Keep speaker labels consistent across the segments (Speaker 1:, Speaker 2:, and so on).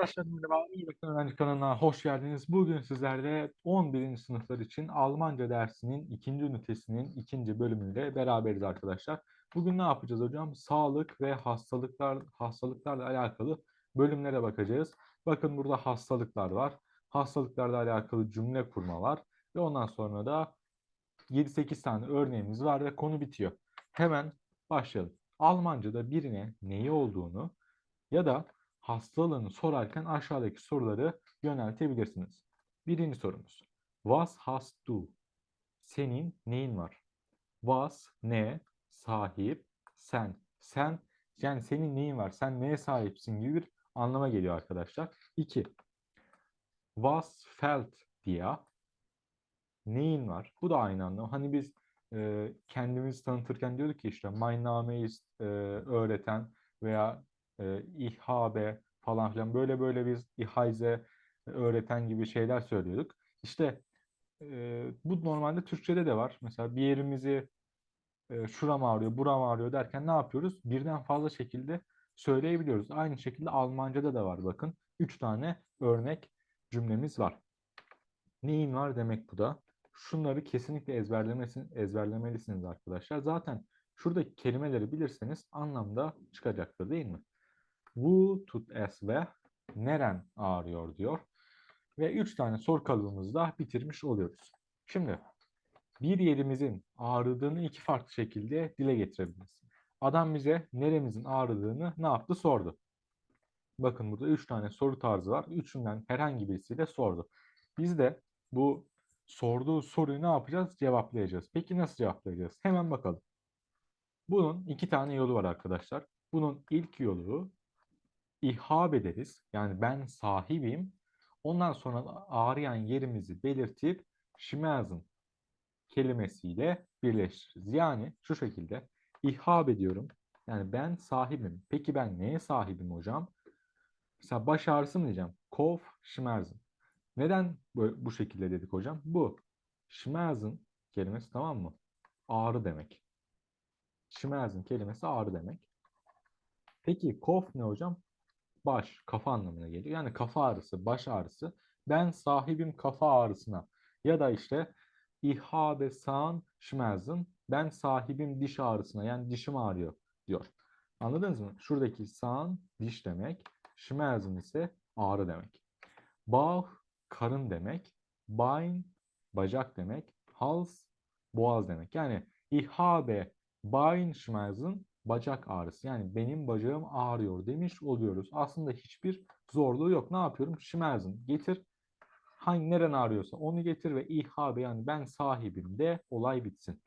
Speaker 1: Arkadaşlar merhaba, iyi bakın öğrenci kanalına hoş geldiniz. Bugün sizlerle 11. sınıflar için Almanca dersinin ikinci ünitesinin ikinci bölümüyle beraberiz arkadaşlar. Bugün ne yapacağız hocam? Sağlık ve hastalıklar hastalıklarla alakalı bölümlere bakacağız. Bakın burada hastalıklar var. Hastalıklarla alakalı cümle kurma var. Ve ondan sonra da 7-8 tane örneğimiz var ve konu bitiyor. Hemen başlayalım. Almanca'da birine neyi olduğunu ya da hastalığını sorarken aşağıdaki soruları yöneltebilirsiniz. Birinci sorumuz. Was hast du? Senin neyin var? Was ne? Sahip. Sen. Sen yani senin neyin var? Sen neye sahipsin gibi bir anlama geliyor arkadaşlar. 2. Was fällt dir? Neyin var? Bu da aynı anlam. Hani biz e, kendimizi tanıtırken diyorduk ki işte my name is e, öğreten veya e, İHB falan filan böyle böyle biz İHAYZE öğreten gibi şeyler söylüyorduk. İşte e, bu normalde Türkçe'de de var. Mesela bir yerimizi e, şuram ağrıyor, buram ağrıyor derken ne yapıyoruz? Birden fazla şekilde söyleyebiliyoruz. Aynı şekilde Almanca'da da var bakın. Üç tane örnek cümlemiz var. Neyin var demek bu da. Şunları kesinlikle ezberlemesin, ezberlemelisiniz arkadaşlar. Zaten şuradaki kelimeleri bilirseniz anlamda çıkacaktır değil mi? Wo tut es ve neren ağrıyor diyor. Ve üç tane soru kalıbımızı bitirmiş oluyoruz. Şimdi bir yerimizin ağrıdığını iki farklı şekilde dile getirebiliriz. Adam bize neremizin ağrıdığını ne yaptı sordu. Bakın burada üç tane soru tarzı var. Üçünden herhangi birisiyle sordu. Biz de bu sorduğu soruyu ne yapacağız? Cevaplayacağız. Peki nasıl cevaplayacağız? Hemen bakalım. Bunun iki tane yolu var arkadaşlar. Bunun ilk yolu ihab ederiz. Yani ben sahibim. Ondan sonra ağrıyan yerimizi belirtip schmerzen kelimesiyle birleştiririz. Yani şu şekilde ihab ediyorum. Yani ben sahibim. Peki ben neye sahibim hocam? Mesela baş ağrısı mı diyeceğim? Kof, schmerzen. Neden bu, bu şekilde dedik hocam? Bu schmerzen kelimesi tamam mı? Ağrı demek. Schmerzen kelimesi ağrı demek. Peki kof ne hocam? Baş, kafa anlamına geliyor. Yani kafa ağrısı, baş ağrısı. Ben sahibim kafa ağrısına. Ya da işte İhabe sağın schmerzen. Ben sahibim diş ağrısına. Yani dişim ağrıyor diyor. Anladınız mı? Şuradaki sağın diş demek. Schmerzen ise ağrı demek. Bauch karın demek. Bein bacak demek. Hals boğaz demek. Yani İhabe Beinschmerzen bacak ağrısı. Yani benim bacağım ağrıyor demiş oluyoruz. Aslında hiçbir zorluğu yok. Ne yapıyorum? Schmerzen getir. Hangi neren ağrıyorsa onu getir ve İHB yani ben sahibim de olay bitsin.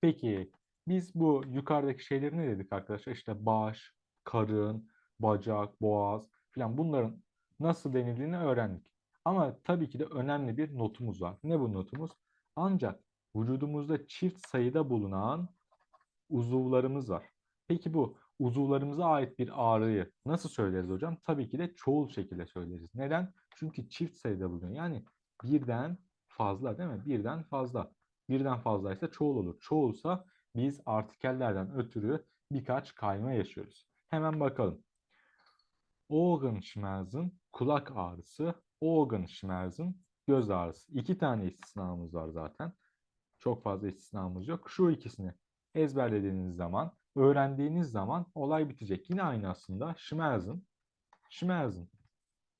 Speaker 1: Peki biz bu yukarıdaki şeyleri ne dedik arkadaşlar? İşte baş, karın, bacak, boğaz filan bunların nasıl denildiğini öğrendik. Ama tabii ki de önemli bir notumuz var. Ne bu notumuz? Ancak vücudumuzda çift sayıda bulunan uzuvlarımız var. Peki bu uzuvlarımıza ait bir ağrıyı nasıl söyleriz hocam? Tabii ki de çoğul şekilde söyleriz. Neden? Çünkü çift sayıda bulunuyor. Yani birden fazla değil mi? Birden fazla. Birden fazlaysa çoğul olur. Çoğulsa biz artikellerden ötürü birkaç kayma yaşıyoruz. Hemen bakalım. Ohrenschmerzen kulak ağrısı, Ohrenschmerzen göz ağrısı. İki tane istisnamız var zaten. Çok fazla istisnamız yok. Şu ikisini ezberlediğiniz zaman, öğrendiğiniz zaman olay bitecek. Yine aynı aslında. Schmerzen, Schmerzen.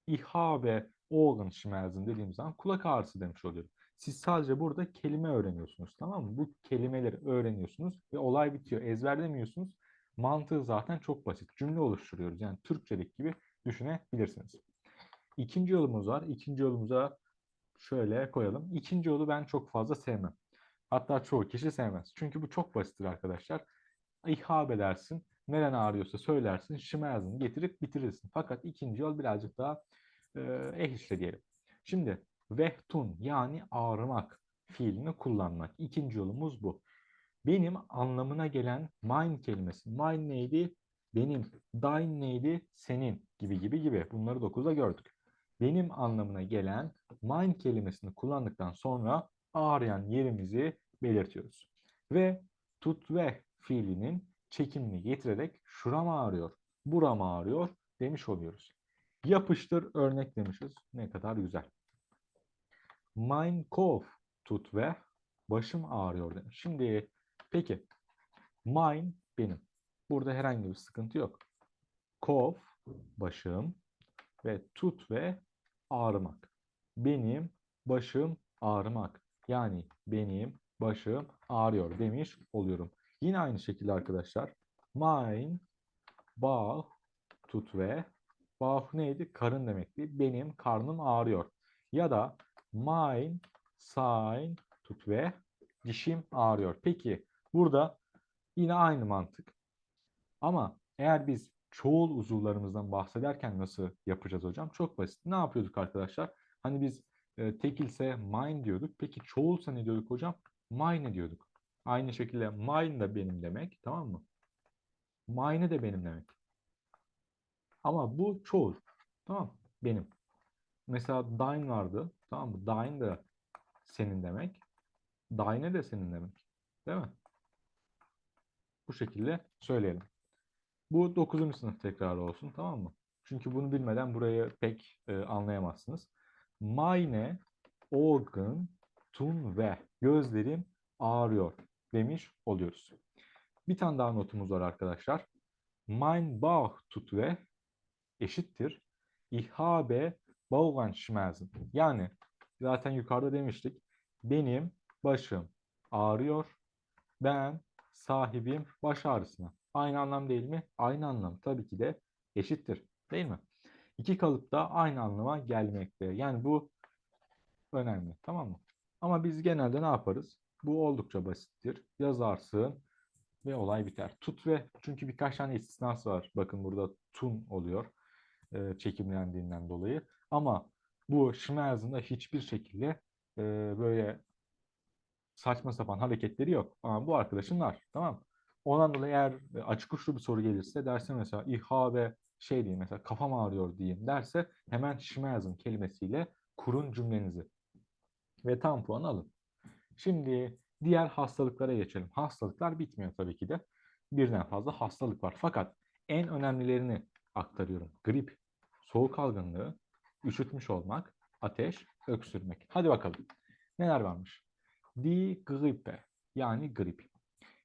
Speaker 1: İHA ve organ Schmerzen dediğim zaman kulak ağrısı demiş oluyorum. Siz sadece burada kelime öğreniyorsunuz tamam mı? Bu kelimeleri öğreniyorsunuz ve olay bitiyor. Ezberlemiyorsunuz. Mantığı zaten çok basit. Cümle oluşturuyoruz. Yani Türkçedeki gibi düşünebilirsiniz. İkinci yolumuz var. İkinci yolumuza şöyle koyalım. İkinci yolu ben çok fazla sevmem. Hatta çoğu kişi sevmez. Çünkü bu çok basittir arkadaşlar. İhab edersin. Neren ağrıyorsa söylersin. Şimerzin getirip bitirirsin. Fakat ikinci yol birazcık daha e, eh diyelim. Şimdi vehtun yani ağrımak fiilini kullanmak. İkinci yolumuz bu. Benim anlamına gelen mine kelimesi. Mine neydi? Benim. Dein neydi? Senin gibi gibi gibi. Bunları 9'da gördük. Benim anlamına gelen mine kelimesini kullandıktan sonra ağrıyan yerimizi belirtiyoruz. Ve tut ve fiilinin çekimini getirerek şuram ağrıyor, buram ağrıyor demiş oluyoruz. Yapıştır örnek demişiz. Ne kadar güzel. Mein Kopf tut ve başım ağrıyor demiş. Şimdi peki mein benim. Burada herhangi bir sıkıntı yok. Kopf başım ve tut ve ağrımak. Benim başım ağrımak. Yani benim başım ağrıyor demiş oluyorum. Yine aynı şekilde arkadaşlar. Mein Bauch tut ve Bauch neydi? Karın demekti. Benim karnım ağrıyor. Ya da mein sein tut ve dişim ağrıyor. Peki burada yine aynı mantık. Ama eğer biz çoğul uzuvlarımızdan bahsederken nasıl yapacağız hocam? Çok basit. Ne yapıyorduk arkadaşlar? Hani biz e, tekilse mine diyorduk. Peki çoğulsa ne diyorduk hocam? Mine diyorduk. Aynı şekilde mine de benim demek. Tamam mı? Mine de benim demek. Ama bu çoğul. Tamam Benim. Mesela dine vardı. Tamam mı? Dine de senin demek. Dine de senin demek. Değil mi? Bu şekilde söyleyelim. Bu 9. sınıf tekrarı olsun tamam mı? Çünkü bunu bilmeden burayı pek e, anlayamazsınız. Meine Augen tun ve gözlerim ağrıyor demiş oluyoruz. Bir tane daha notumuz var arkadaşlar. Mein Bauch tut ve eşittir. Ich habe Bauchschmerzen. Yani zaten yukarıda demiştik. Benim başım ağrıyor. Ben sahibim baş ağrısına. Aynı anlam değil mi? Aynı anlam tabii ki de eşittir. Değil mi? İki kalıp da aynı anlama gelmekte. Yani bu önemli. Tamam mı? Ama biz genelde ne yaparız? Bu oldukça basittir. Yazarsın ve olay biter. Tut ve çünkü birkaç tane istisnası var. Bakın burada tun oluyor. E, çekimlendiğinden dolayı. Ama bu Schmerz'ın hiçbir şekilde e, böyle saçma sapan hareketleri yok. Ama bu arkadaşın var. Tamam Ondan dolayı eğer e, açık uçlu bir soru gelirse derse mesela İHA ve şey diyeyim mesela kafam ağrıyor diyeyim derse hemen Schmerzen kelimesiyle kurun cümlenizi. Ve tam puan alın. Şimdi diğer hastalıklara geçelim. Hastalıklar bitmiyor tabii ki de. Birden fazla hastalık var. Fakat en önemlilerini aktarıyorum. Grip, soğuk algınlığı, üşütmüş olmak, ateş, öksürmek. Hadi bakalım. Neler varmış? Die Grippe yani grip.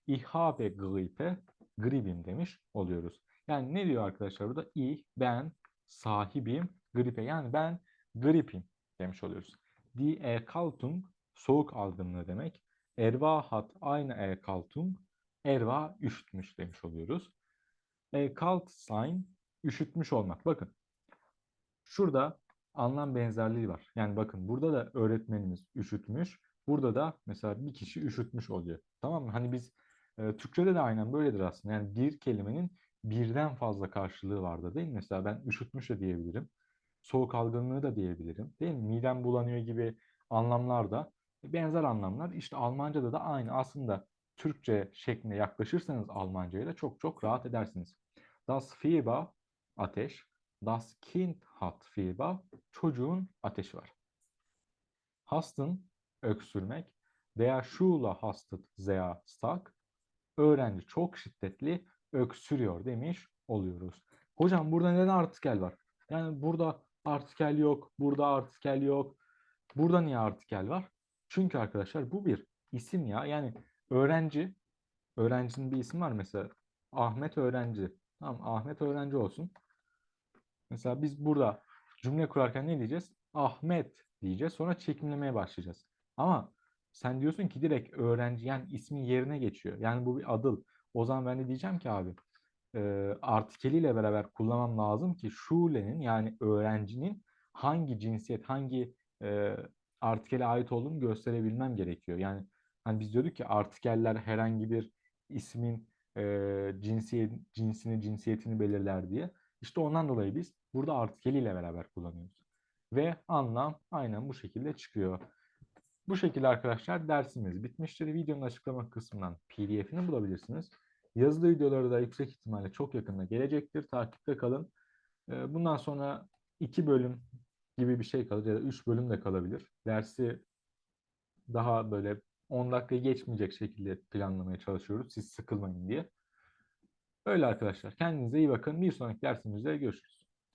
Speaker 1: Ich habe Grippe, gripim demiş oluyoruz. Yani ne diyor arkadaşlar burada? Ich, ben, sahibim, gripe. Yani ben gripim demiş oluyoruz. Die Erkaltung, soğuk algınlığı demek. Erva hat aynı Erkaltung, erva üşütmüş demiş oluyoruz. Erkalt sein, üşütmüş olmak. Bakın, şurada anlam benzerliği var. Yani bakın burada da öğretmenimiz üşütmüş. Burada da mesela bir kişi üşütmüş oluyor. Tamam mı? Hani biz e, Türkçe'de de aynen böyledir aslında. Yani bir kelimenin birden fazla karşılığı vardır değil mi? Mesela ben üşütmüş de diyebilirim. Soğuk algınlığı da diyebilirim. Değil mi? Midem bulanıyor gibi anlamlar da benzer anlamlar. İşte Almanca'da da aynı. Aslında Türkçe şeklinde yaklaşırsanız Almanca'ya da çok çok rahat edersiniz. Das Fieber ateş. Das Kind hat Fieber çocuğun ateşi var. Hasten öksürmek. Der Schule hastet sehr stark öğrenci çok şiddetli öksürüyor demiş oluyoruz. Hocam burada neden artikel var? Yani burada artikel yok, burada artikel yok. Burada niye artikel var? Çünkü arkadaşlar bu bir isim ya. Yani öğrenci, öğrencinin bir isim var mesela. Ahmet öğrenci. Tamam Ahmet öğrenci olsun. Mesela biz burada cümle kurarken ne diyeceğiz? Ahmet diyeceğiz. Sonra çekimlemeye başlayacağız. Ama sen diyorsun ki direkt öğrenci yani ismin yerine geçiyor. Yani bu bir adıl. O zaman ben de diyeceğim ki abi e, artikeliyle beraber kullanmam lazım ki şulenin yani öğrencinin hangi cinsiyet, hangi e, artikele ait olduğunu gösterebilmem gerekiyor. Yani hani biz diyorduk ki artikeller herhangi bir ismin e, cinsiyet, cinsini, cinsiyetini belirler diye. İşte ondan dolayı biz burada artikeliyle beraber kullanıyoruz. Ve anlam aynen bu şekilde çıkıyor. Bu şekilde arkadaşlar dersimiz bitmiştir. Videonun açıklama kısmından pdf'ini bulabilirsiniz. Yazılı videoları da yüksek ihtimalle çok yakında gelecektir. Takipte kalın. Ee, bundan sonra iki bölüm gibi bir şey kalır ya da üç bölüm de kalabilir. Dersi daha böyle 10 dakika geçmeyecek şekilde planlamaya çalışıyoruz. Siz sıkılmayın diye. Öyle arkadaşlar. Kendinize iyi bakın. Bir sonraki dersimizde görüşürüz.